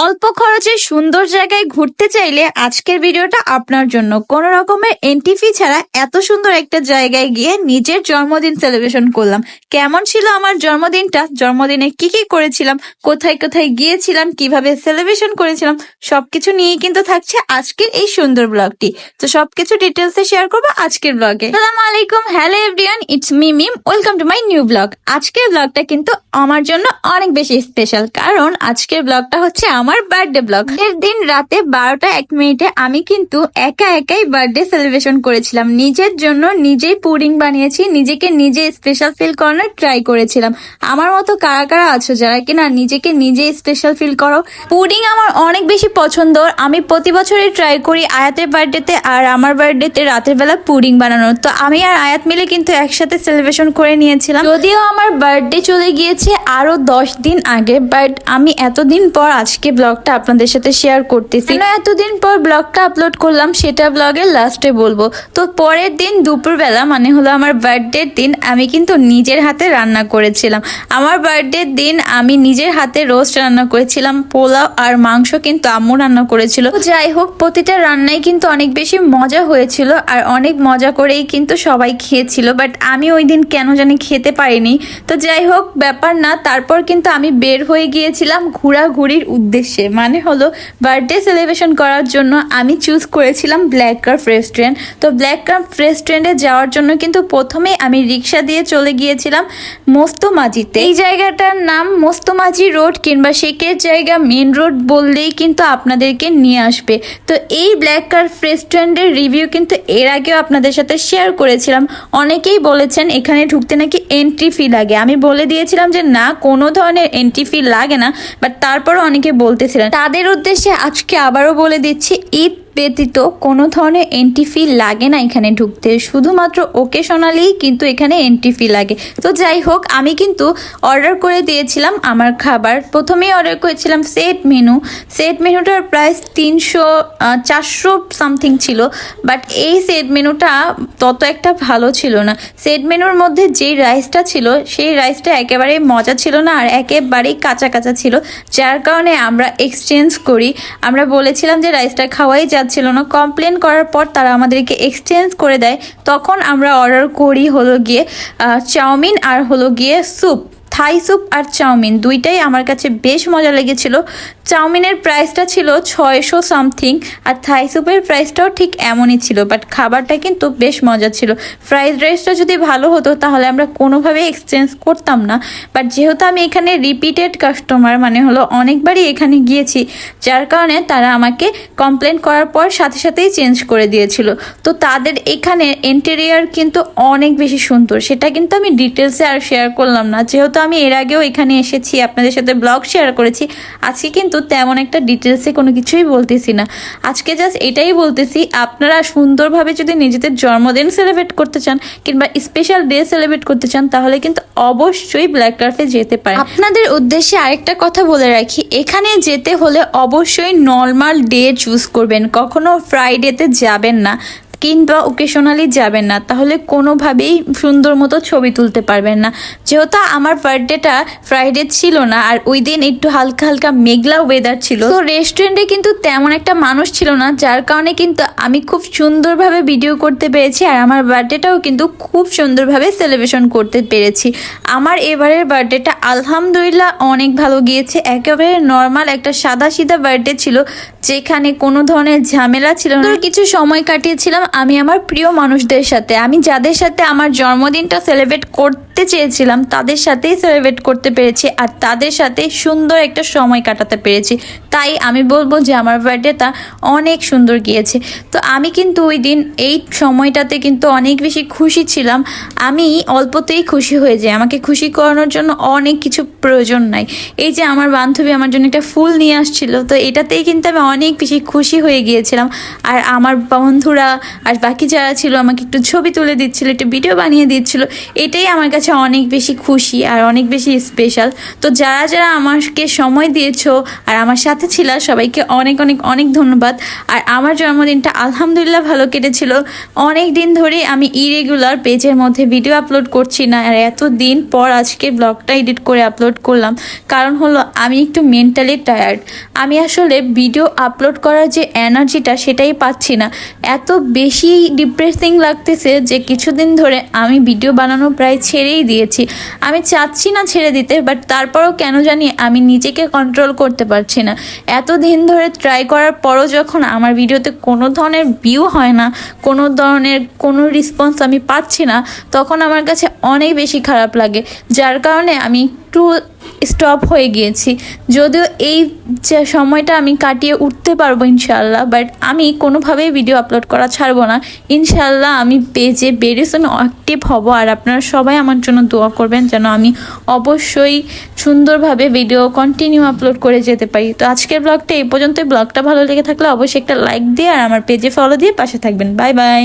অল্প খরচে সুন্দর জায়গায় ঘুরতে চাইলে আজকের ভিডিওটা আপনার জন্য। কোনো রকমের এন্ট্রি ছাড়া এত সুন্দর একটা জায়গায় গিয়ে নিজের জন্মদিন সেলিব্রেশন করলাম। কেমন ছিল আমার জন্মদিনটা? জন্মদিনে কি কি করেছিলাম? কোথায় কোথায় গিয়েছিলাম? কীভাবে সেলিব্রেশন করেছিলাম? সবকিছু নিয়েই কিন্তু থাকছে আজকের এই সুন্দর ব্লগটি তো সবকিছু ডিটেলসে শেয়ার করব আজকের ব্লগে সালাম আলাইকুম hello everyone it's me Mim welcome to my new blog আজকের ব্লগটা কিন্তু আমার জন্য অনেক বেশি স্পেশাল কারণ আজকের ব্লগটা হচ্ছে আমার বার্থডে ব্লগ এর দিন রাতে বারোটা এক মিনিটে আমি কিন্তু একা একাই বার্থডে সেলিব্রেশন করেছিলাম। নিজের জন্য নিজেই পুডিং বানিয়েছি, নিজেকে নিজে স্পেশাল ফিল করানোর ট্রাই করেছিলাম। আমার মতো কারা কারা আছো, যারা কিনা নিজেকে নিজে স্পেশাল ফিল করো, পুডিং আমার অনেক বেশি পছন্দ। আমি প্রতি বছরই ট্রাই করি আয়াতের বার্থডেতে আর আমার বার্থডেতে রাতের বেলা পুডিং বানানোর। তো আমি আর আয়াত মিলে কিন্তু একসাথে সেলিব্রেশন করে নিয়েছিলাম। যদিও আমার বার্থডে চলে গিয়েছে আরও দশ দিন আগে বাট আমি এতদিন পর আজকে ব্লগটা আপনাদের সাথে শেয়ার করতেছি। এতদিন পর ব্লগটা আপলোড করলাম, সেটা ব্লগের লাস্টে বলব। তো পরের দিন দুপুরবেলা মানে হলো আমার বার্থডের দিন, আমি কিন্তু নিজের হাতে রান্না করেছিলাম। আমার বার্থডের দিন আমি নিজের হাতে রোস্ট রান্না করেছিলাম, পোলাও আর মাংস কিন্তু আম্মু রান্না করেছিল। যাই হোক, প্রতিটা রান্নাই কিন্তু অনেক বেশি মজা হয়েছিল আর অনেক মজা করেই কিন্তু সবাই খেয়েছিল বাট আমি ওই দিন কেন জানি খেতে পারিনি। তো যাই হোক, ব্যাপার না, তারপর কিন্তু আমি বের হয়ে গিয়েছিলাম ঘোরাঘুরির উদ্দেশ্যে। মানে হলো বার্থডে সেলিব্রেশন করার জন্য আমি চুজ করেছিলাম ব্ল্যাক কার্ফ রেস্টুরেন্ট তো ব্ল্যাক কার্ফ রেস্টুরেন্টে যাওয়ার জন্য কিন্তু প্রথমেই আমি রিক্সা দিয়ে চলে গিয়েছিলাম মোস্তমাজিতে। এই জায়গাটার নাম মোস্তমাজি রোড কিংবা শেখের জায়গা মেন রোড বললেই কিন্তু আপনাদেরকে নিয়ে আসবে। তো এই ব্ল্যাক কার্ফ রেস্টুরেন্টের রিভিউ কিন্তু এর আগেও আপনাদের সাথে শেয়ার করেছিলাম। অনেকেই বলেছেন এখানে ঢুকতে নাকি এন্ট্রি ফি লাগে। আমি বলে দিয়েছিলাম যে না, কোনো ধরনের এন্ট্রি ফি লাগে না বাট তারপরও অনেকে বলতেছিলেন। তাদের উদ্দেশ্যে আজকে আবারও বলে দিচ্ছি ঈদ ব্যতীত কোনো ধরনের এন্ট্রি ফি লাগে না এখানে ঢুকতে। শুধুমাত্র ওকেশনালি কিন্তু এখানে এন্ট্রি ফি লাগে। তো যাই হোক, আমি কিন্তু অর্ডার করে দিয়েছিলাম আমার খাবার। প্রথমেই অর্ডার করেছিলাম সেট মেনু সেট মেনুটার প্রাইস তিনশো চারশো সামথিং ছিল। বাট এই সেট মেনুটা তত একটা ভালো ছিল না। সেট মেনুর মধ্যে যেই রাইসটা ছিল, সেই রাইসটা একেবারেই মজা ছিল না আর একেবারেই কাঁচা কাঁচা ছিল। যার কারণে আমরা এক্সচেঞ্জ করি। আমরা বলেছিলাম যে রাইসটা খাওয়াই যাচ্ছিল না। কমপ্লেন করার পর তারা আমাদেরকে এক্সচেঞ্জ করে দেয়। তখন আমরা অর্ডার করি হলো গিয়ে চাউমিন আর হলো গিয়ে স্যুপ থাই স্যুপ আর চাউমিন দুইটাই আমার কাছে বেশ মজা লেগেছিল। চাউমিনের প্রাইসটা ছিল ছয়শো সামথিং আর থাই স্যুপের প্রাইসটাও ঠিক এমনই ছিল, বাট খাবারটা কিন্তু বেশ মজা ছিল। ফ্রাইড রাইসটা যদি ভালো হতো তাহলে আমরা কোনোভাবে এক্সচেঞ্জ করতাম না। বাট যেহেতু আমি এখানে রিপিটেড কাস্টমার মানে হলো অনেকবারই এখানে গিয়েছি, যার কারণে তারা আমাকে কমপ্লেন করার পর সাথে সাথেই চেঞ্জ করে দিয়েছিল। তো তাদের এখানে ইন্টেরিয়ার কিন্তু অনেক বেশি সুন্দর, সেটা কিন্তু আমি ডিটেলসে আর শেয়ার করলাম না। যেহেতু আমি এর আগেও এখানে এসেছি, আপনাদের সাথে ব্লগ শেয়ার করেছি। আজকে কিন্তু তেমন একটা ডিটেলসে কোনো কিছুই বলতেছি না। আজকে জাস্ট এটাই বলতেছি, আপনারা সুন্দরভাবে যদি নিজেদের জন্মদিন সেলিব্রেট করতে চান কিংবা স্পেশাল ডে সেলিব্রেট করতে চান, তাহলে কিন্তু অবশ্যই ব্ল্যাক কার্ফে যেতে পারেন। আপনাদের উদ্দেশ্যে আরেকটা কথা বলে রাখি, এখানে যেতে হলে অবশ্যই নর্মাল ডে চুজ করবেন, কখনো ফ্রাইডেতে যাবেন না। কিংবা ওকেশনালি যাবেন না, তাহলে কোনোভাবেই সুন্দর মতো ছবি তুলতে পারবেন না। যেহেতু আমার বার্থডেটা ফ্রাইডে ছিল না, আর ওই দিন একটু হালকা হালকা মেঘলা ওয়েদার ছিল, তো রেস্টুরেন্টে কিন্তু তেমন একটা মানুষ ছিল না, যার কারণে কিন্তু আমি খুব সুন্দরভাবে ভিডিও করতে পেরেছি, আর আমার বার্থডেটাও কিন্তু খুব সুন্দরভাবে সেলিব্রেশন করতে পেরেছি। আমার এবারের বার্থডেটা আলহামদুলিল্লাহ অনেক ভালো গিয়েছে, একেবারে নর্মাল একটা সাদা সিধা বার্থডে ছিল, যেখানে কোনো ধরনের ঝামেলা ছিল না। কিছু সময় কাটিয়েছিলাম আমি আমার প্রিয় মানুষদের সাথে, আমি যাদের সাথে আমার জন্মদিনটা সেলিব্রেট করতে চেয়েছিলাম, তাদের সাথেই সেলিব্রেট করতে পেরেছি আর তাদের সাথে সুন্দর একটা সময় কাটাতে পেরেছি। তাই আমি বলব যে আমার বার্থডেটা অনেক সুন্দর গিয়েছে। তো আমি কিন্তু ওই দিন এই সময়টাতে কিন্তু অনেক বেশি খুশি ছিলাম। আমি অল্পতেই খুশি হয়ে যাই। আমাকে খুশি করানোর জন্য অনেক কিছু প্রয়োজন নাই। এই যে আমার বান্ধবী আমার জন্য একটা ফুল নিয়ে আসছিল, তো এটাতেই কিন্তু আমি অনেক বেশি খুশি হয়ে গিয়েছিলাম। আর আমার বন্ধুরা আর বাকি যারা ছিল আমাকে একটু ছবি তুলে দিচ্ছিল, একটু ভিডিও বানিয়ে দিচ্ছিল, এটাই আমার কাছে অনেক বেশি খুশি আর অনেক বেশি স্পেশাল তো যারা যারা আমাকে সময় দিয়েছ আর আমার সাথে ছিল, সবাইকে অনেক অনেক অনেক ধন্যবাদ। আর আমার জন্মদিনটা আলহামদুলিল্লাহ ভালো কেটেছিল। অনেক দিন ধরে আমি ইরেগুলার পেজের মধ্যে ভিডিও আপলোড করছি না আর এত দিন পর আজকে ব্লগটা এডিট করে আপলোড করলাম। কারণ হলো, আমি একটু মেন্টালি টায়ার্ড আমি আসলে ভিডিও আপলোড করার যে এনার্জিটা সেটাই পাচ্ছি না। এত বেশি ডিপ্রেসিং লাগতেছে যে কিছুদিন ধরে আমি ভিডিও বানানো প্রায় ছেড়েই দিয়েছি। আমি চাচ্ছি না ছেড়ে দিতে বাট তারপরও কেন জানি আমি নিজেকে কন্ট্রোল করতে পারছি না। এত দিন ধরে ট্রাই করার পরও যখন আমার ভিডিওতে কোনো ধরনের ভিউ হয় না, কোনো ধরনের কোনো রেসপন্স আমি পাচ্ছি না, তখন আমার কাছে অনেক বেশি খারাপ লাগে। যার কারণে আমি একটু স্টপ হয়ে গিয়েছি। যদিও এই যে সময়টা আমি কাটিয়ে উঠতে পারব ইনশাল্লাহ বাট আমি কোনোভাবেই ভিডিও আপলোড করা ছাড়বো না। ইনশাল্লাহ আমি পেজে বেরিয়ে অ্যাক্টিভ হব, আর আপনারা সবাই আমার জন্য দোয়া করবেন যেন আমি অবশ্যই সুন্দরভাবে ভিডিও কন্টিনিউ আপলোড করে যেতে পারি। তো আজকের ব্লগটা এই পর্যন্ত ব্লগটা ভালো লেগে থাকলে অবশ্যই একটা লাইক দিয়ে আর আমার পেজে ফলো দিয়ে পাশে থাকবেন। Bye bye